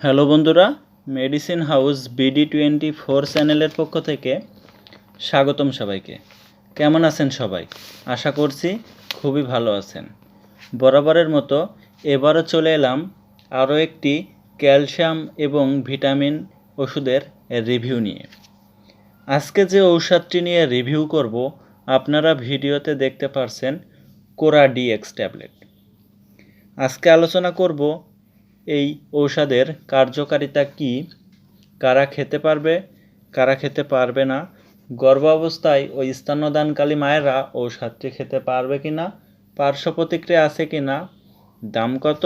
Hello বন্ধুরা medicine house BD twenty four চ্যানেলের পক্ষ থেকে স্বাগতম সবাইকে। কেমন আছেন সবাই? আশা করছি খুবই ভালো আছেন। বরাবরের মতো এবারও চলে এলাম আরও একটি ক্যালসিয়াম এবং ভিটামিন ওষুধের রিভিউ নিয়ে। আজকে যে ঔষধটি নিয়ে রিভিউ করব, আপনারা ভিডিওতে দেখতে পারছেন কোরা ডিএক্স ট্যাবলেট। আজকে আলোচনা করব এই ঔষধের কার্যকারিতা কি? কারা খেতে পারবে? কারা খেতে পারবে না? গর্ভাবস্থায় ওই স্তন্যদানকালী মায়েরা ঔষধটি খেতে পারবে কি না পার্শ্ব প্রতিক্রিয়া আছে কি না দাম কত?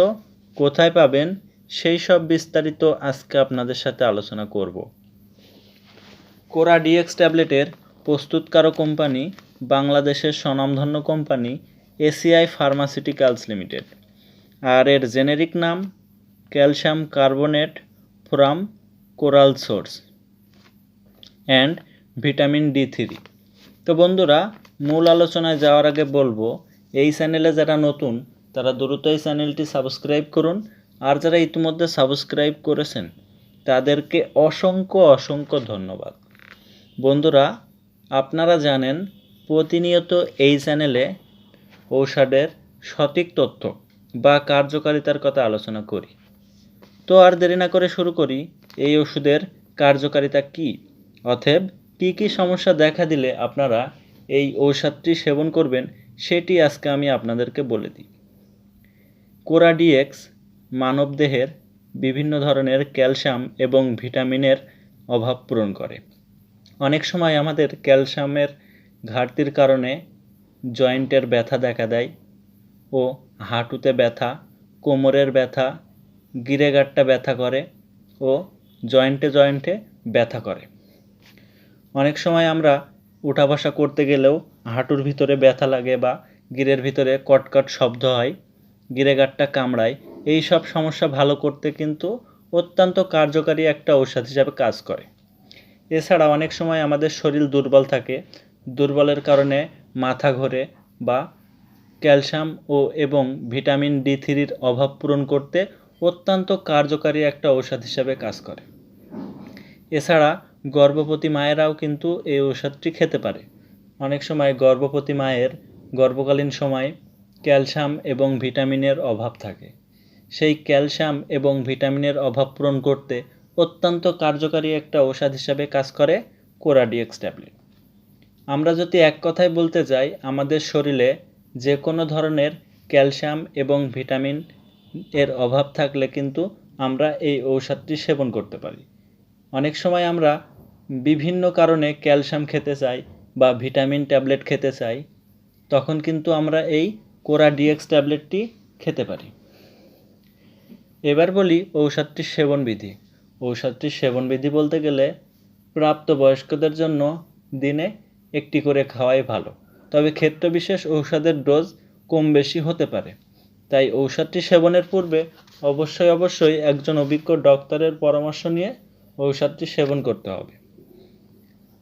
কোথায় পাবেন? সেই সব বিস্তারিত আজকে আপনাদের সাথে আলোচনা করব। কোরা ডিএক্স ট্যাবলেটের প্রস্তুতকারক কোম্পানি বাংলাদেশের স্বনামধন্য কোম্পানি এসিআই ফার্মাসিউটিক্যালস লিমিটেড। আর এর জেনেরিক নাম calcium carbonate from coral source and vitamin D three. তো বন্ধুরা, মূল আলোচনায় যাওয়ার আগে বলব, এই চ্যানেলে যারা নতুন, তারা দ্রুত এই চ্যানেলটি সাবস্ক্রাইব করুন। আর যারা ইতিমধ্যে সাবস্ক্রাইব করেছেন, তাদেরকে অসংখ্য অসংখ্য ধন্যবাদ। বন্ধুরা, আপনারা জানেন, প্রতিনিয়ত এই চ্যানেলে ঔষধের সঠিক তথ্য বা কার্যকারিতার কথা আলোচনা করি। তো আর দেরি না করে শুরু করি। এই ওষুধের কার্যকারিতা কি? অতএব কী কী সমস্যা দেখা দিলে আপনারা এই ঔষধটি সেবন করবেন, সেটি আজকে আমি আপনাদেরকে বলে দিই। কোরাডিএক্স মানবদেহের বিভিন্ন ধরনের ক্যালসিয়াম এবং ভিটামিনের অভাব পূরণ করে। অনেক সময় আমাদের ক্যালসিয়ামের ঘাটতির কারণে জয়েন্টের ব্যথা দেখা দেয় ও হাঁটুতে ব্যথা, কোমরের ব্যথা গিরেগাট্টা ব্যথা করে ও জয়েন্টে জয়েন্টে ব্যথা করে। অনেক সময় আমরা উঠা বসা করতে গেলেও হাঁটুর ভিতরে ব্যথা লাগে বা গিরের ভিতরে কটকট শব্দ হয় গিরেগাট্টা কামড়ায়, এই সব সমস্যা ভালো করতে কিন্তু অত্যন্ত কার্যকারী একটা ঔষধ হিসাবে কাজ করে। এছাড়া অনেক সময় আমাদের শরীর দুর্বল থাকে, দুর্বলের কারণে মাথা ঘোরে বা ক্যালসিয়াম ও এবং ভিটামিন ডি থ্রির অভাব পূরণ করতে অত্যন্ত কার্যকারী একটা ঔষধ হিসাবে কাজ করে। এছাড়া গর্ভবতী মায়েরাও কিন্তু এই ঔষধটি খেতে পারে। অনেক সময় গর্ভবতী মায়ের গর্ভকালীন সময় ক্যালসিয়াম এবং ভিটামিনের অভাব থাকে। সেই ক্যালসিয়াম এবং ভিটামিনের অভাব পূরণ করতে অত্যন্ত কার্যকারী একটা ঔষধ হিসাবে কাজ করে কোরাডিএক্স ট্যাবলেট। আমরা যদি এক কথায় বলতে যাই, আমাদের শরীরে যে কোনো ধরনের ক্যালসিয়াম এবং ভিটামিন এর অভাব থাকলে কিন্তু আমরা এই ঔষধটি সেবন করতে পারি। অনেক সময় আমরা বিভিন্ন কারণে ক্যালসিয়াম খেতে চাই বা ভিটামিন ট্যাবলেট খেতে চাই, তখন কিন্তু আমরা এই কোরা ডিএক্স ট্যাবলেটটি খেতে পারি। এবার বলি ঔষধটির সেবনবিধি ঔষধটির সেবনবিধি বলতে গেলে প্রাপ্তবয়স্কদের জন্য দিনে একটি করে খাওয়াই ভালো। তবে ক্ষেত্রবিশেষ ঔষধের ডোজ কম বেশি হতে পারে। তাই ঔষধটি সেবনের পূর্বে অবশ্যই অবশ্যই একজন অভিজ্ঞ ডক্টরের পরামর্শ নিয়ে ঔষধটি সেবন করতে হবে।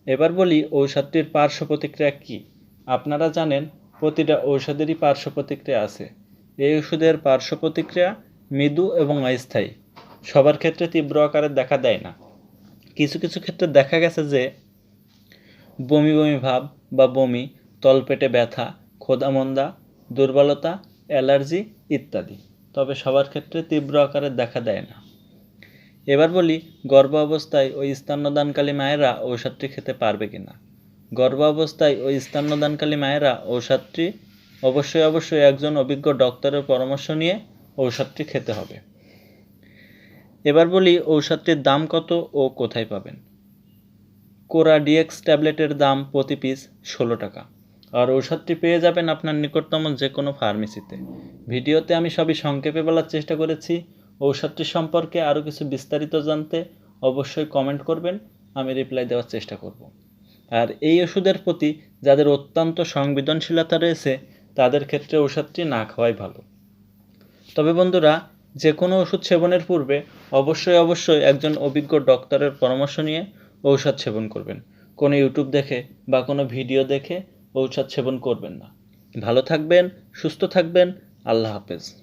এবার বলি ঔষধটির পার্শ্ব প্রতিক্রিয়া কী? আপনারা জানেন প্রতিটা ঔষধেরই পার্শ্ব প্রতিক্রিয়া আছে। এই ওষুধের পার্শ্ব প্রতিক্রিয়া মৃদু এবং অস্থায়ী। সবার ক্ষেত্রে তীব্র আকারে দেখা দেয় না। কিছু কিছু ক্ষেত্রে দেখা গেছে যে বমি বমি ভাব বা বমি, তলপেটে ব্যথা ক্ষোধামন্দা দুর্বলতা অ্যালার্জি ইত্যাদি। তবে সবার ক্ষেত্রে তীব্র আকারে দেখা দেয় না। এবার বলি, গর্ভ অবস্থায় ওই স্তন্যদানকালী মায়েরা ঔষধটি খেতে পারবে কি না গর্ভ অবস্থায় ওই স্তন্যদানকালী মায়েরা ঔষধটি অবশ্যই অবশ্যই একজন অভিজ্ঞ ডক্টরের পরামর্শ নিয়ে ঔষধটি খেতে হবে। এবার বলি, ঔষধটির দাম কত ও কোথায় পাবেন? কোরা ডিএক্স ট্যাবলেটের দাম প্রতি পিস ষোলো টাকা। আর ঔষধটি পেয়ে যাবেন আপনার নিকটতম যে কোনো ফার্মেসিতে। ভিডিওতে আমি সবই সংক্ষেপে বলার চেষ্টা করেছি। ঔষধটি সম্পর্কে আরও কিছু বিস্তারিত জানতে অবশ্যই কমেন্ট করবেন, আমি রিপ্লাই দেওয়ার চেষ্টা করব। আর এই ওষুধের প্রতি যাদের অত্যন্ত সংবেদনশীলতা রয়েছে, তাদের ক্ষেত্রে ঔষধটি না খাওয়াই ভালো। তবে বন্ধুরা যে কোনো ওষুধ সেবনের পূর্বে অবশ্যই অবশ্যই একজন অভিজ্ঞ ডক্টরের পরামর্শ নিয়ে ঔষধ সেবন করবেন। কোনো ইউটিউব দেখে বা কোনো ভিডিও দেখে ঔষধ সেবন করবেন না। ভালো থাকবেন সুস্থ থাকবেন। আল্লাহ হাফেজ।